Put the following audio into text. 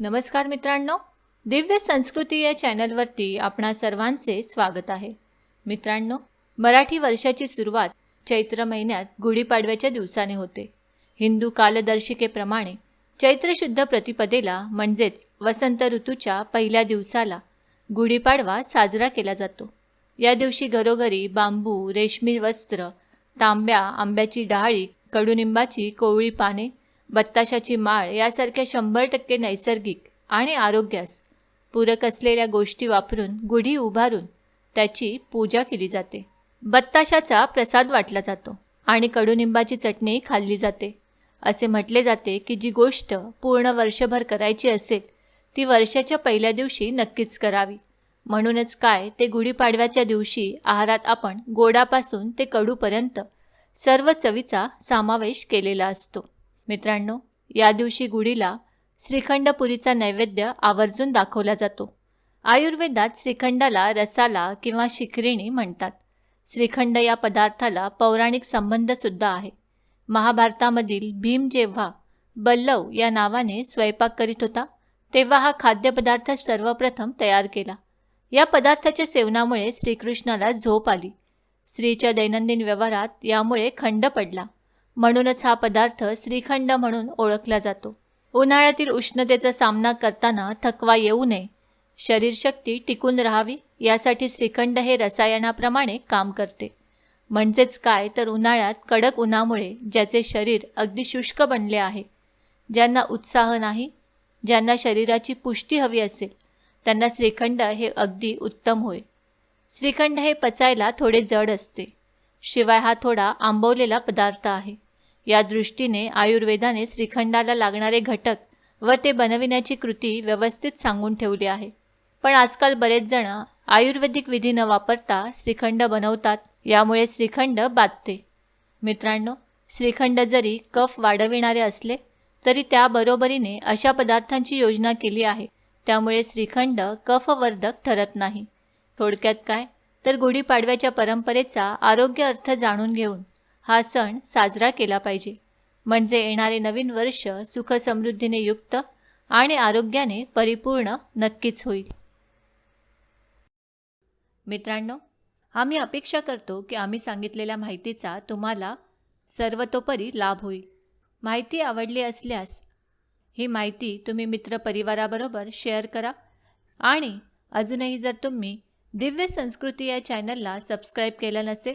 नमस्कार मित्रांनो दिव्य संस्कृती या चॅनलवरती आपणा सर्वांचे स्वागत आहे. मित्रांनो मराठी वर्षाची सुरुवात चैत्र महिन्यात गुढीपाडव्याच्या दिवसाने होते. हिंदू कालदर्शिकेप्रमाणे चैत्र शुद्ध प्रतिपदेला म्हणजेच वसंत ऋतूच्या पहिल्या दिवसाला गुढीपाडवा साजरा केला जातो. या दिवशी घरोघरी बांबू रेशमी वस्त्र तांब्या आंब्याची डहाळी कडुनिंबाची कोवळी पाने बत्ताशाची माळ यासारख्या शंभर टक्के नैसर्गिक आणि आरोग्यास पूरक असलेल्या गोष्टी वापरून गुढी उभारून त्याची पूजा केली जाते. बत्ताशाचा प्रसाद वाटला जातो आणि कडुनिंबाची चटणी खाल्ली जाते. असे म्हटले जाते की जी गोष्ट पूर्ण वर्षभर करायची असेल ती वर्षाच्या पहिल्या दिवशी नक्कीच करावी. म्हणूनच काय ते गुढीपाडव्याच्या दिवशी आहारात आपण गोडापासून ते कडूपर्यंत सर्व चवीचा समावेश केलेला असतो. मित्रांनो या दिवशी गुढीला श्रीखंडपुरीचा नैवेद्य आवर्जून दाखवला जातो. आयुर्वेदात श्रीखंडाला रसाला किंवा शिखरिणी म्हणतात. श्रीखंड या पदार्थाला पौराणिक संबंधसुद्धा आहे. महाभारतामधील भीम जेव्हा बल्लव या नावाने स्वयंपाक करीत होता तेव्हा हा खाद्यपदार्थ सर्वप्रथम तयार केला. या पदार्थाच्या सेवनामुळे श्रीकृष्णाला झोप आली. स्त्रीच्या दैनंदिन व्यवहारात यामुळे खंड पडला. म्हणूनच हा पदार्थ श्रीखंड म्हणून ओळखला जातो. उन्हाळ्यातील उष्णतेचा सामना करताना थकवा येऊ नये. शरीरशक्ती टिकून राहावी यासाठी श्रीखंड हे रसायनाप्रमाणे काम करते. म्हणजेच काय तर उन्हाळ्यात कडक उन्हामुळे ज्याचे शरीर अगदी शुष्क बनले आहे. ज्यांना उत्साह नाही ज्यांना शरीराची पुष्टी हवी असेल त्यांना श्रीखंड हे अगदी उत्तम होय. श्रीखंड हे पचायला थोडे जड असते. शिवाय हा थोडा आंबवलेला पदार्थ आहे. या दृष्टीने आयुर्वेदाने श्रीखंडाला लागणारे घटक व ते बनविण्याची कृती व्यवस्थित सांगून ठेवली आहे. पण आजकाल बरेच जण आयुर्वेदिक विधी न वापरता श्रीखंड बनवतात यामुळे श्रीखंड बाधते. मित्रांनो श्रीखंड जरी कफ वाढविणारे असले तरी त्याबरोबरीने अशा पदार्थांची योजना केली आहे. त्यामुळे श्रीखंड कफवर्धक ठरत नाही. थोडक्यात काय? तर गुढीपाडव्याच्या परंपरेचा आरोग्य अर्थ जाणून घेऊन हा सण साजरा केला पाहिजे. म्हणजे येणारे नवीन वर्ष सुखसमृद्धीने युक्त आणि आरोग्याने परिपूर्ण नक्कीच होईल. मित्रांनो आम्ही अपेक्षा करतो की आम्ही सांगितलेल्या माहितीचा तुम्हाला सर्वतोपरी लाभ होईल. माहिती आवडली असल्यास ही माहिती तुम्ही मित्रपरिवाराबरोबर शेअर करा आणि अजूनही जर तुम्ही दिव्य संस्कृती या चॅनलला सबस्क्राईब केलं नसेल